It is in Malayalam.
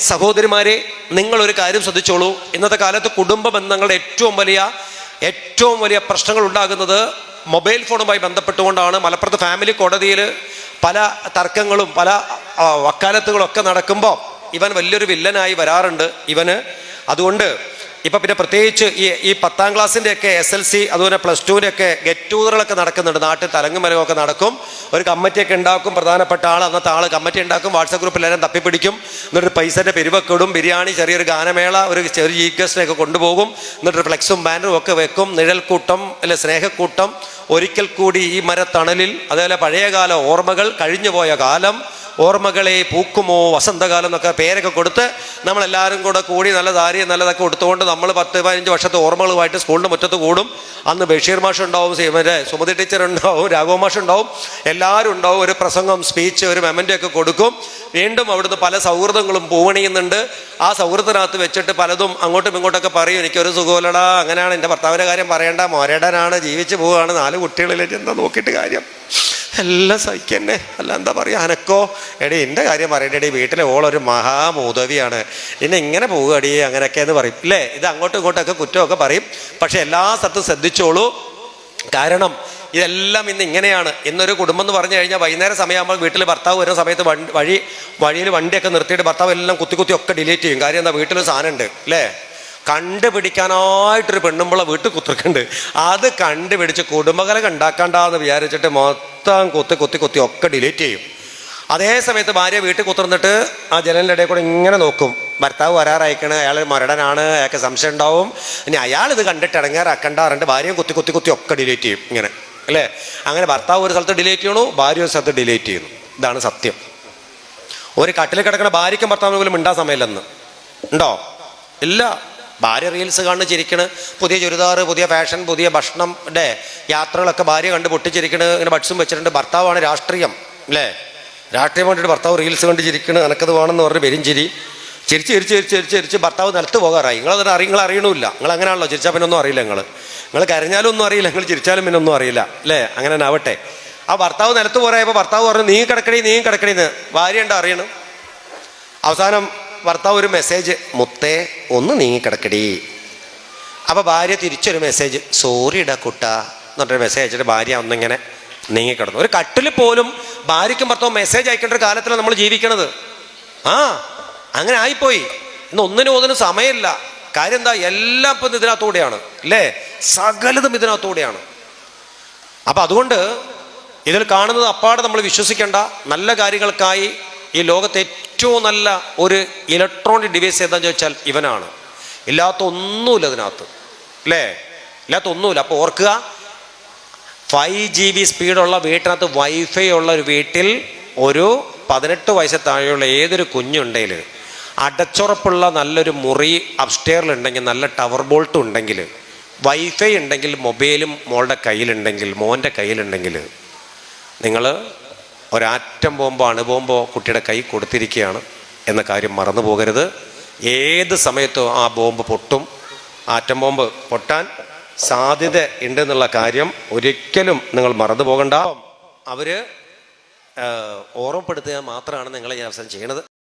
സഹോദരിമാരെ നിങ്ങൾ ഒരു കാര്യം ശ്രദ്ധിച്ചോളൂ. ഇന്നത്തെ കാലത്ത് കുടുംബ ബന്ധങ്ങളുടെ ഏറ്റവും വലിയ ഏറ്റവും വലിയ പ്രശ്നങ്ങൾ ഉണ്ടാകുന്നത് മൊബൈൽ ഫോണുമായി ബന്ധപ്പെട്ടുകൊണ്ടാണ്. മലപ്പുറത്ത് ഫാമിലി കോടതിയിൽ പല തർക്കങ്ങളും പല വക്കാലത്തുകളൊക്കെ നടക്കുമ്പോൾ ഇവൻ വലിയൊരു വില്ലനായി വരാറുണ്ട് ഇവന്. അതുകൊണ്ട് ഇപ്പം പിന്നെ പ്രത്യേകിച്ച് ഈ ഈ പത്താം ക്ലാസ്സിന്റെയൊക്കെ എസ് എൽ സി അതുപോലെ പ്ലസ് ടുവിനൊക്കെ ഗെറ്റ് ടുഗതറുകളൊക്കെ നടക്കുന്നുണ്ട്. നാട്ടിൽ തലങ്ങും മരമൊക്കെ നടക്കും. ഒരു കമ്മിറ്റിയൊക്കെ ഉണ്ടാക്കും. പ്രധാനപ്പെട്ട ആൾ അന്നത്തെ ആൾ കമ്മിറ്റി ഉണ്ടാക്കും. വാട്സപ്പ് ഗ്രൂപ്പിൽ എല്ലാവരും തപ്പിപ്പിടിക്കും. എന്നിട്ട് പൈസന്റെ പെരുവൊക്കെ ഇടും. ബിരിയാണി ചെറിയൊരു ഗാനമേള ഒരു ചെറിയ ചീഫ് ഗസ്റ്റിനെയൊക്കെ കൊണ്ടുപോകും. എന്നിട്ട് ഫ്ലെക്സും ബാനറും ഒക്കെ വെക്കും. നിഴൽക്കൂട്ടം അല്ലെ സ്നേഹക്കൂട്ടം. ഒരിക്കൽ കൂടി ഈ മരത്തണലിൽ അതേപോലെ പഴയകാല ഓർമ്മകൾ കഴിഞ്ഞുപോയ കാലം. ഓർമ്മകളെ പൂക്കുമോ വസന്തകാലം എന്നൊക്കെ പേരൊക്കെ കൊടുത്ത് നമ്മളെല്ലാവരും കൂടെ കൂടി നല്ല ദാരി നല്ലതൊക്കെ കൊടുത്തുകൊണ്ട് നമ്മൾ പത്ത് പതിനഞ്ച് വർഷത്തെ ഓർമ്മകളുമായിട്ട് സ്കൂളിന്റെ മുറ്റത്ത് കൂടും. അന്ന് ബഷീർ മാഷ് ഉണ്ടാവും മറ്റേ സുമതി ടീച്ചർ ഉണ്ടാവും രാഘവ മാഷ് ഉണ്ടാവും എല്ലാവരും ഉണ്ടാവും ഒരു പ്രസംഗം സ്പീച്ച് ഒരു മെമന്റ് ഒക്കെ കൊടുക്കും. വീണ്ടും അവിടുന്ന് പല സൗഹൃദങ്ങളും പൂവണിയുന്നുണ്ട്. ആ സൗഹൃദത്തിനകത്ത് വെച്ചിട്ട് പലതും അങ്ങോട്ടും ഇങ്ങോട്ടൊക്കെ പറയും എനിക്കൊരു സുഖമില്ലടാ അങ്ങനെയാണ് എന്റെ ഭർത്താവിന്റെ കാര്യം പറയേണ്ട മോരേടനാണ് ജീവിച്ച് പോവുകയാണ് നാല് കുട്ടികളിലേക്ക് എന്താ നോക്കിയിട്ട് കാര്യം? എല്ലാം സഹിക്കന്നെ. അല്ല എന്താ പറയുക അനക്കോ? എടി എന്റെ കാര്യം പറയണ്ടേ. വീട്ടിലെ ഓളൊരു മഹാമൂതവിയാണ്. ഇനി ഇങ്ങനെ പോവുകടി അങ്ങനെയൊക്കെ എന്ന് പറയും. ഇല്ലേ? ഇത് അങ്ങോട്ടും ഇങ്ങോട്ടൊക്കെ കുറ്റമൊക്കെ പറയും. പക്ഷെ എല്ലാ സ്ഥലത്തും ശ്രദ്ധിച്ചോളൂ. കാരണം ഇതെല്ലാം ഇന്ന് ഇങ്ങനെയാണ്. ഇന്നൊരു കുടുംബം എന്ന് പറഞ്ഞു കഴിഞ്ഞാൽ വൈകുന്നേരം സമയമാകുമ്പോൾ വീട്ടിൽ ഭർത്താവ് വരുന്ന സമയത്ത് വഴി വഴിയിൽ വണ്ടിയൊക്കെ നിർത്തിയിട്ട് ഭർത്താവ് എല്ലാം കുത്തി കുത്തി ഒക്കെ ഡിലീറ്റ് ചെയ്യും. കാര്യം എന്താ? വീട്ടിൽ സാധനം ഉണ്ട് അല്ലേ കണ്ടുപിടിക്കാനായിട്ടൊരു പെണ്ണുമ്പള വീട്ടിൽ കുത്തിർക്കുന്നുണ്ട് അത് കണ്ടുപിടിച്ച് കുടുംബകലം ഉണ്ടാക്കണ്ടെന്ന് വിചാരിച്ചിട്ട് മൊത്തം കുത്തി കൊത്തി കൊത്തി ഒക്കെ ഡിലീറ്റ് ചെയ്യും. അതേ സമയത്ത് ഭാര്യ വീട്ടിൽ കുത്തിർന്നിട്ട് ആ ജനലിന്റെ ഇടയിൽ കൂടെ ഇങ്ങനെ നോക്കും. ഭർത്താവ് വരാറായിക്കണ് അയാൾ മരടനാണ് അയാൾക്ക് സംശയം ഉണ്ടാവും. ഇനി അയാൾ ഇത് കണ്ടിട്ട് ഇടങ്ങാറാക്കണ്ട ഭാര്യയും കുത്തി കുത്തി കുത്തി ഒക്കെ ഡിലീറ്റ് ചെയ്യും ഇങ്ങനെ. അല്ലേ? അങ്ങനെ ഭർത്താവ് ഒരു സ്ഥലത്ത് ഡിലീറ്റ് ചെയ്യണു ഭാര്യ ഒരു സ്ഥലത്ത് ഡിലീറ്റ് ചെയ്യുന്നു. ഇതാണ് സത്യം. ഒരു കട്ടിൽ കിടക്കുന്ന ഭാര്യയ്ക്കും ഭർത്താവിന് പോലും മിണ്ടാൻ സമയമില്ലെന്ന്. ഉണ്ടോ? ഇല്ല. ഭാര്യ റീൽസ് കാണുന്ന ചിരിക്കണ് പുതിയ ചുരിദാർ പുതിയ ഫാഷൻ പുതിയ ഭക്ഷണം അല്ലേ യാത്രകളൊക്കെ ഭാര്യ കണ്ട് പൊട്ടിച്ചിരിക്കണ് ഇങ്ങനെ ബഡ്സും വെച്ചിട്ടുണ്ട്. ഭർത്താവാണ് രാഷ്ട്രീയം അല്ലേ രാഷ്ട്രീയം വേണ്ടിയിട്ട് ഭർത്താവ് റീൽസ് കണ്ട് ചിരിക്കണ് എനക്കത് വേണമെന്ന് പറഞ്ഞ് പെരും ചിരി. ചിരിച്ച് ചിരിച്ച് ചിരിച്ച് ചിരിച്ച് ചിരിച്ച് ഭർത്താവ് നിലത്ത് പോകാറായി. നിങ്ങൾ അറിയ നിങ്ങൾ അറിയണമില്ല. നിങ്ങൾ അങ്ങനെയാണല്ലോ ചിരിച്ചാൽ പിന്നെ ഒന്നും അറിയില്ല നിങ്ങൾ നിങ്ങൾ കരഞ്ഞാലും ഒന്നും അറിയില്ല നിങ്ങൾ ചിരിച്ചാലും പിന്നെ ഒന്നും അറിയില്ല അല്ലേ അങ്ങനെ ആവട്ടെ. ആ ഭർത്താവ് നിലത്ത് പോരായപ്പോൾ ഭർത്താവ് പറഞ്ഞു നീ കിടക്കണേ നീ കിടക്കണേന്ന് ഭാര്യ ഉണ്ടോ അറിയണം? അവസാനം ഭർത്താവ് ഒരു മെസ്സേജ് മുത്തേ ഒന്ന് നീങ്ങിക്കിടക്കടി. അപ്പോൾ ഭാര്യ തിരിച്ചൊരു മെസ്സേജ് സോറി ഇടാ കുട്ട പറഞ്ഞൊരു മെസ്സേജ് അയച്ചിട്ട് ഭാര്യ ഒന്നിങ്ങനെ നീങ്ങിക്കിടന്നു. ഒരു കട്ടിൽ പോലും ഭാര്യയ്ക്കും ഭർത്താവും മെസ്സേജ് അയക്കേണ്ട ഒരു കാലത്തിലാണ് നമ്മൾ ജീവിക്കണത്. ആ അങ്ങനെ ആയിപ്പോയി. ഇന്ന് ഒന്നിനും ഒന്നിനും സമയമില്ല. കാര്യം എന്താ? എല്ലാം ഇപ്പം ഇതിനകത്തൂടെയാണ്. അല്ലേ സകലതും ഇതിനകത്തൂടെയാണ്. അപ്പം അതുകൊണ്ട് ഇതിൽ കാണുന്നത് അപ്പാടെ നമ്മൾ വിശ്വസിക്കേണ്ട. നല്ല കാര്യങ്ങൾക്കായി ഈ ലോകത്തെ ഏറ്റവും നല്ല ഒരു ഇലക്ട്രോണിക് ഡിവൈസ് ഏതാന്ന് ചോദിച്ചാൽ ഇവനാണ്. ഇല്ലാത്ത ഒന്നുമില്ല അതിനകത്ത്. അല്ലേ? ഇല്ലാത്ത ഒന്നുമില്ല. അപ്പോൾ ഓർക്കുക ഫൈവ് ജി ബി സ്പീഡുള്ള വീട്ടിനകത്ത് വൈഫൈ ഉള്ള ഒരു വീട്ടിൽ ഒരു പതിനെട്ട് വയസ്സ് താഴെയുള്ള ഏതൊരു കുഞ്ഞുണ്ടെങ്കിൽ അടച്ചുറപ്പുള്ള നല്ലൊരു മുറി അപ്സ്റ്റെയറിലുണ്ടെങ്കിൽ നല്ല ടവർ ബോൾട്ട് ഉണ്ടെങ്കിൽ വൈഫൈ ഉണ്ടെങ്കിൽ മൊബൈലും മോളുടെ കയ്യിലുണ്ടെങ്കിൽ മോന്റെ കയ്യിലുണ്ടെങ്കിൽ നിങ്ങൾ ഒരാറ്റം ബോംബോ അണുബോംബോ കുട്ടിയുടെ കൈ കൊടുത്തിരിക്കുകയാണ് എന്ന കാര്യം മറന്നു പോകരുത്. ഏത് സമയത്തും ആ ബോംബ് പൊട്ടും. ആറ്റം ബോംബ് പൊട്ടാൻ സാധ്യത ഉണ്ടെന്നുള്ള കാര്യം ഒരിക്കലും നിങ്ങൾ മറന്നു പോകണ്ട. അവർ ഓർമ്മപ്പെടുത്തുക മാത്രമാണ് നിങ്ങൾ ഈ അവസരം ചെയ്യണത്